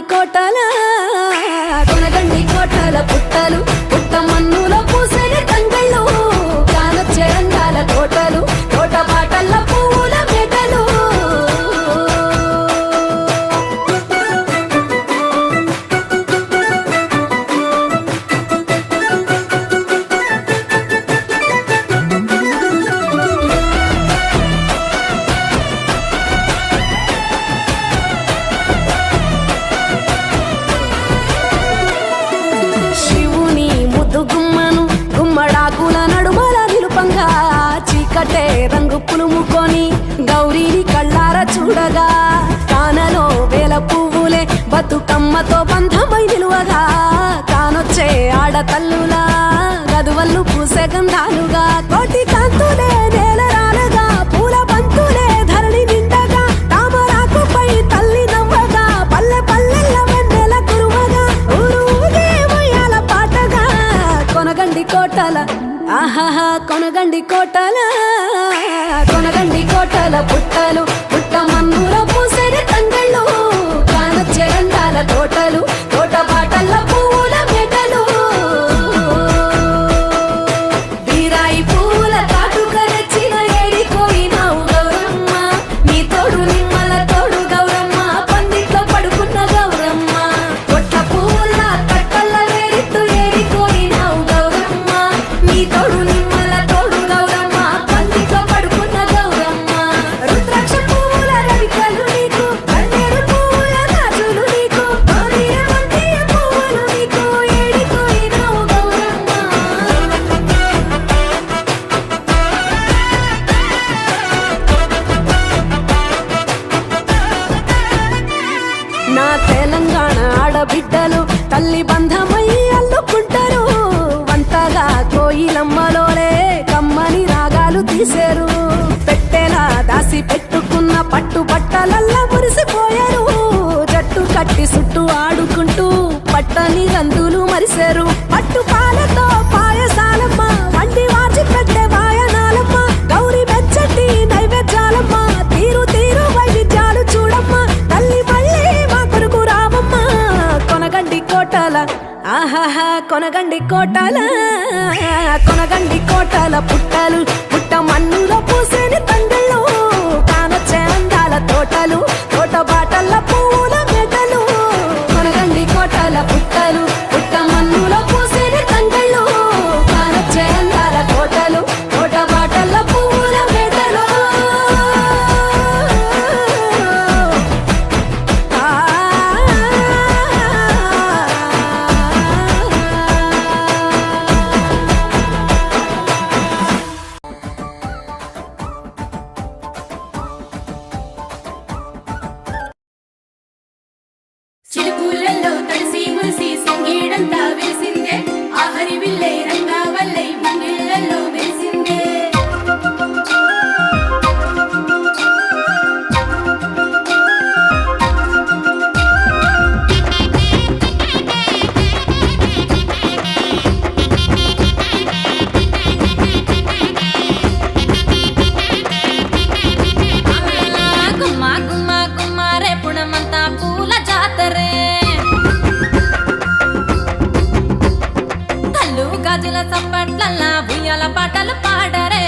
కోటల కొనగండి కోటల పుట్టలు. కట్టే రంగు పులుముకొని గౌరీని కళ్ళార చూడగా కానలో వేల పువ్వులే బతుకమ్మతో బంధమై నిలువగా కానొచ్చే ఆడతల్లులా గదువల్లు పూసే గంధాలుగా కోటి కొనగండి కోటల. ఆహాహా కొనగండి కోటల. కొనగండి కోటల పుట్టలు పుట్ట మన్నుల పూసరి తంగళ్ళు. కానొచ్చే అందాల తోటలు తోట పాటల్లో తెలంగాణ ఆడబిడ్డలు తల్లి బంధమై అల్లుకుంటారు. వంటగా కోయిలమ్మలోనే కమ్మని రాగాలు తీశారు పెట్టేలా దాసి పెట్టుకున్న పట్టు బట్టలల్లా మురిసిపోయారు. జట్టు కట్టి చుట్టూ ఆడుకుంటూ పట్టని రందులు మరిశారు పట్టు పాలతో కొనగండి కోటల కొనగండి కోటల పుట్టలు. పుట్ట మన్నులో పూసేని తండ్రులు కానొచ్చే అందాల తోటలు. గాజుల చప్పట్లల్లా ఉయ్యాల పాటలు పాడరే.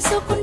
so.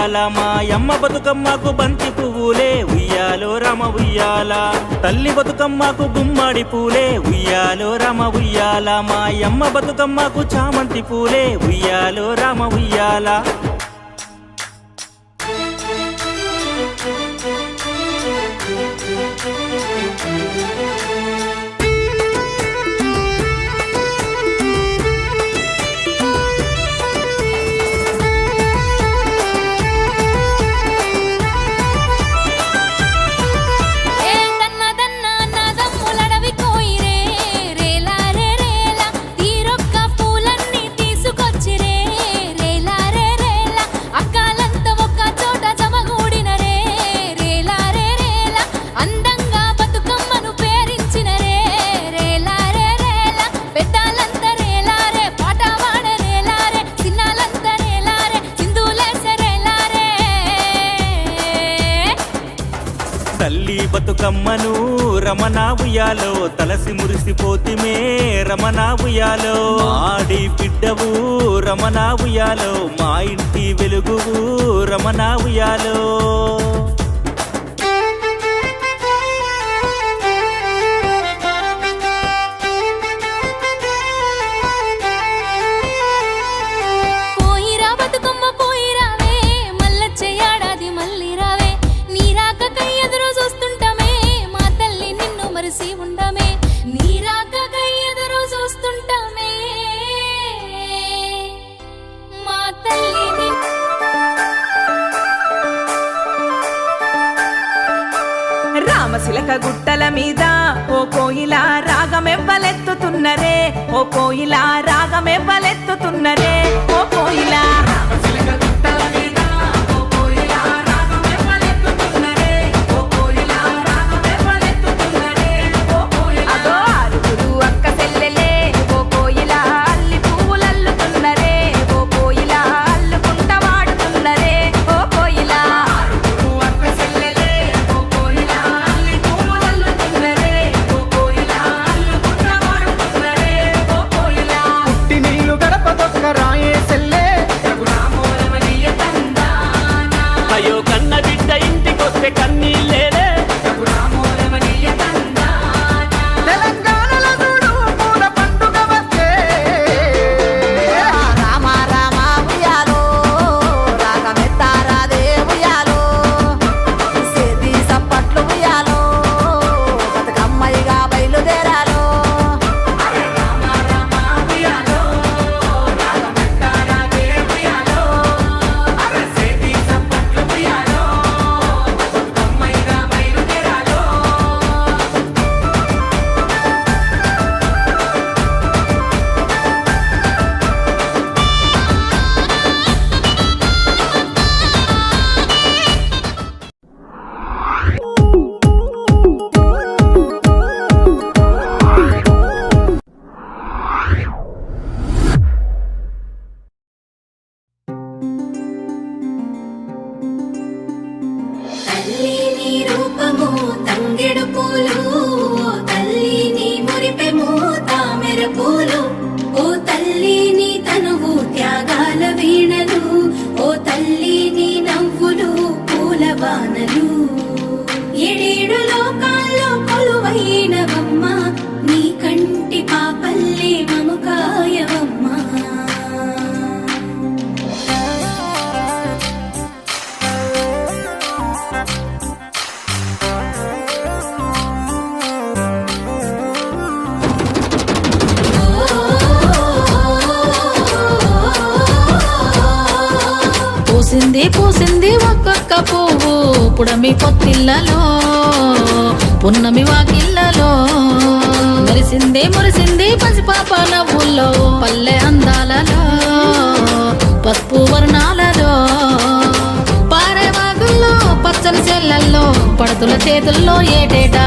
ఉయ్యాల మాయమ్మ బతుకమ్మకు బంతి పువ్వులే ఉయ్యాలో రమ ఉయ్యాల. తల్లి బతుకమ్మకు గుమ్మడి పూలే ఉయ్యాలో రమ ఉయ్యాల. మాయమ్మ బతుకమ్మకు చామంతి పూలే ఉయ్యాలో రమ ఉయ్యాల. రమ్మను రమణావుయాలో. తలసి మురిసిపోతిమే రమణావుయాలో. ఆడి బిడ్డవు రమణాభుయాలో మా ఇంటి వెలుగువు రమణావుయాలో. మీద ఓ కోయిలా రాగమెవ్వలెత్తుతున్నరే ఓ కోయిలా రాగమెవ్వలెత్తుతున్నరే ఓ కోయిలా. తల్లిని తనువు త్యాగ. పూసింది పూసింది ఒక్కొక్క పువ్వు. పుడమి పొత్తిళ్ళలో పున్నమి వాకిళ్ళలో. మురిసింది మురిసింది పసిపాప నవ్వుల్లో పల్లె అందాలలో పసుపు వర్ణాలలో. పారే వాగుల్లో పచ్చని చెల్లల్లో పడతుల చేతుల్లో ఏటేటా